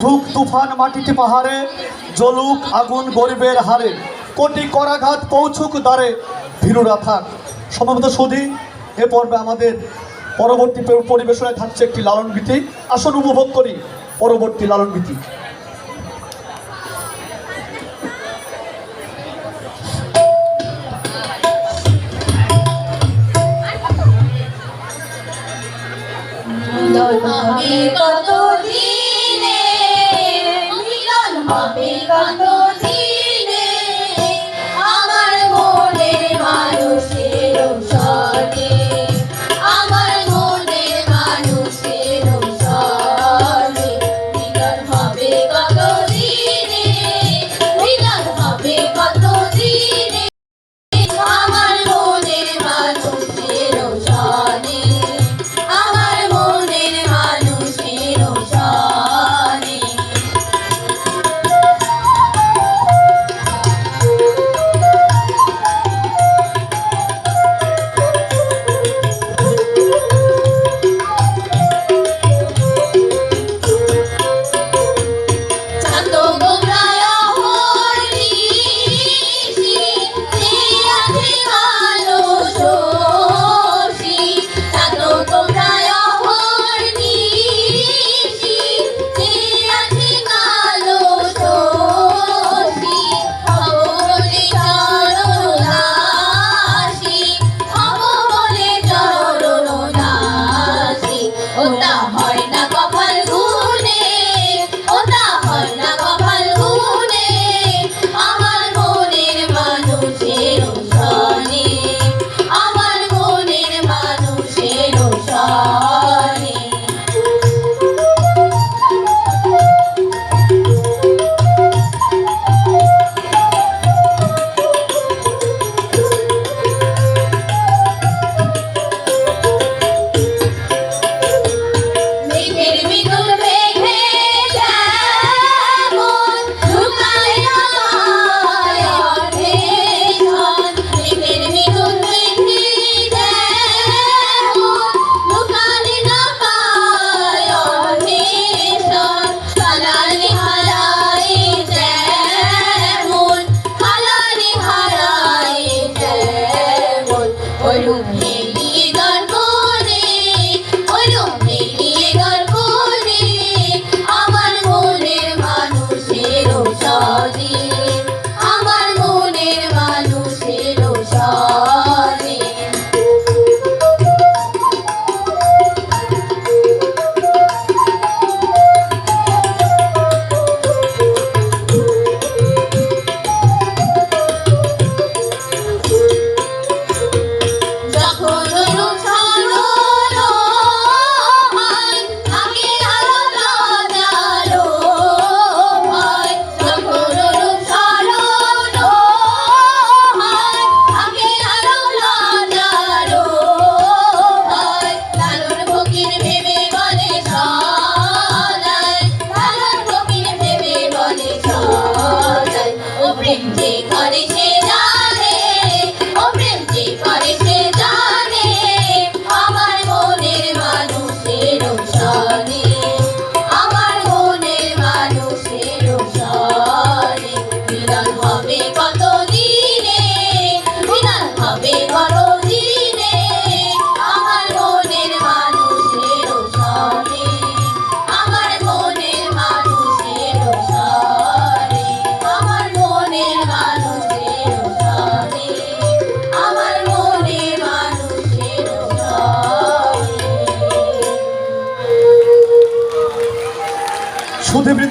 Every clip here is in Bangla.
ধুক তুফান মাটিতে পাহাড়ে জলুক আগুন গরিবের হারে কোটি করাঘাত পৌঁছুক দ্বারে ভীরুরা থাক। সম্ভবত সুধি এ পর্বে আমাদের পরবর্তী পরিবেশনে থাকছে একটি লালন ভীতি আসন উপভোগ করি পরবর্তী লালন গীতি। আমি Di 多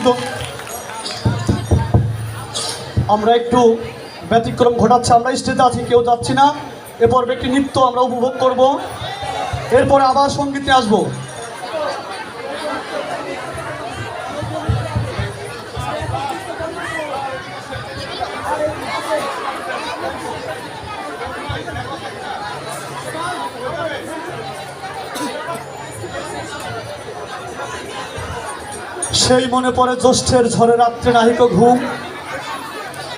কিন্তু আমরা একটু ব্যতিক্রম ঘটাচ্ছি, আমরা স্টেজে আছি, কেউ যাচ্ছি না। এরপর একটি নৃত্য আমরা উপভোগ করব। এরপরে আবার সঙ্গীতে আসব। সেই মনে পড়ে জ্যৈষ্ঠের ঝড়ে রাত্রে নাহিক ঘুম।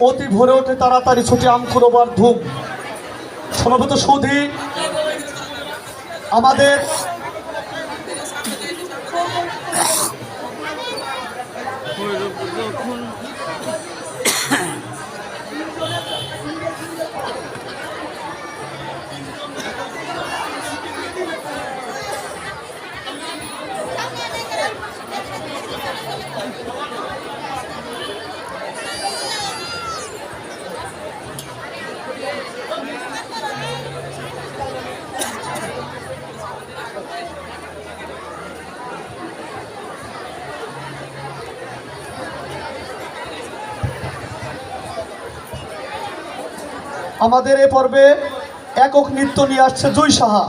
অতি ভরে ওঠে তাড়াতাড়ি ছুটি আম করবার ধুম। সমবেত সৌধী, আমাদের আমাদের এ পর্বে একক নৃত্য নিয়ে আসছে জয় সাহা।